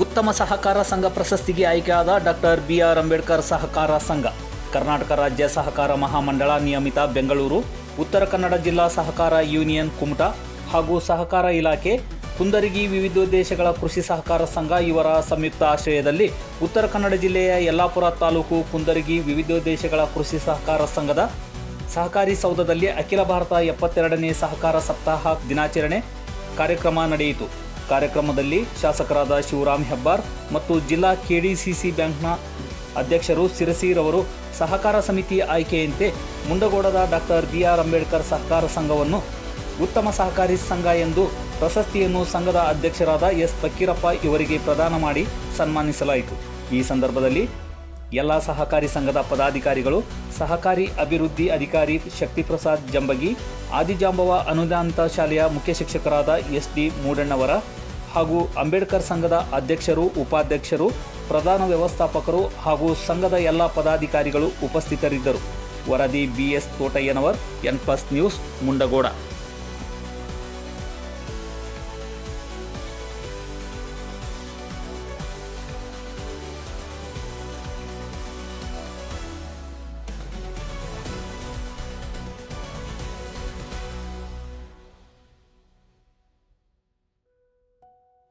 ಉತ್ತಮ ಸಹಕಾರ ಸಂಘ ಪ್ರಶಸ್ತಿಗೆ ಆಯ್ಕೆಯಾದ ಡಾಕ್ಟರ್ ಬಿ ಆರ್ ಅಂಬೇಡ್ಕರ್ ಸಹಕಾರ ಸಂಘ. ಕರ್ನಾಟಕ ರಾಜ್ಯ ಸಹಕಾರ ಮಹಾಮಂಡಳ ನಿಯಮಿತ ಬೆಂಗಳೂರು, ಉತ್ತರ ಕನ್ನಡ ಜಿಲ್ಲಾ ಸಹಕಾರ ಯೂನಿಯನ್ ಕುಮಟ ಹಾಗೂ ಸಹಕಾರ ಇಲಾಖೆ, ಕುಂದರಗಿ ವಿವಿಧೋದ್ದೇಶಗಳ ಕೃಷಿ ಸಹಕಾರ ಸಂಘ ಇವರ ಸಂಯುಕ್ತ ಆಶ್ರಯದಲ್ಲಿ ಉತ್ತರ ಕನ್ನಡ ಜಿಲ್ಲೆಯ ಯಲ್ಲಾಪುರ ತಾಲೂಕು, ಕುಂದರಗಿ ವಿವಿಧೋದ್ದೇಶಗಳ ಕೃಷಿ ಸಹಕಾರ ಸಂಘದ ಸಹಕಾರಿ ಸೌಧದಲ್ಲಿ ಅಖಿಲ ಭಾರತ ಎಪ್ಪತ್ತೆರಡನೇ ಸಹಕಾರ ಸಪ್ತಾಹ ದಿನಾಚರಣೆ ಕಾರ್ಯಕ್ರಮ ನಡೆಯಿತು. ಕಾರ್ಯಕ್ರಮದಲ್ಲಿ ಶಾಸಕರಾದ ಶಿವರಾಮ್ ಹೆಬ್ಬಾರ್ ಮತ್ತು ಜಿಲ್ಲಾ ಕೆಡಿಸಿಸಿ ಬ್ಯಾಂಕ್ನ ಅಧ್ಯಕ್ಷರು ಸಿರಸಿರವರು ಸಹಕಾರ ಸಮಿತಿ ಆಯ್ಕೆಯಂತೆ ಮುಂಡಗೋಡದ ಡಾಕ್ಟರ್ ಬಿ ಆರ್ ಅಂಬೇಡ್ಕರ್ ಸಹಕಾರ ಸಂಘವನ್ನು ಉತ್ತಮ ಸಹಕಾರಿ ಸಂಘ ಎಂದು ಪ್ರಶಸ್ತಿಯನ್ನು ಸಂಘದ ಅಧ್ಯಕ್ಷರಾದ ಎಸ್ ಫಕ್ಕೀರಪ್ಪ ಇವರಿಗೆ ಪ್ರದಾನ ಮಾಡಿ ಸನ್ಮಾನಿಸಲಾಯಿತು. ಈ ಸಂದರ್ಭದಲ್ಲಿ ಎಲ್ಲ ಸಹಕಾರಿ ಸಂಘದ ಪದಾಧಿಕಾರಿಗಳು ಸಹಕಾರಿ ಅಭಿವೃದ್ಧಿ ಅಧಿಕಾರಿ ಶಕ್ತಿಪ್ರಸಾದ್ ಜಂಬಗಿ, ಆದಿಜಾಂಬವ ಅನುದಾನಿತ ಶಾಲೆಯ ಮುಖ್ಯ ಶಿಕ್ಷಕರಾದ ಎಸ್ ಡಿ ಮೂಡಣ್ಣವರ ಹಾಗೂ ಅಂಬೇಡ್ಕರ್ ಸಂಘದ ಅಧ್ಯಕ್ಷರು, ಉಪಾಧ್ಯಕ್ಷರು, ಪ್ರಧಾನ ವ್ಯವಸ್ಥಾಪಕರು ಹಾಗೂ ಸಂಘದ ಎಲ್ಲ ಪದಾಧಿಕಾರಿಗಳು ಉಪಸ್ಥಿತರಿದ್ದರು. ವರದಿ BS Thotayyanavar N plus news, Mundgod.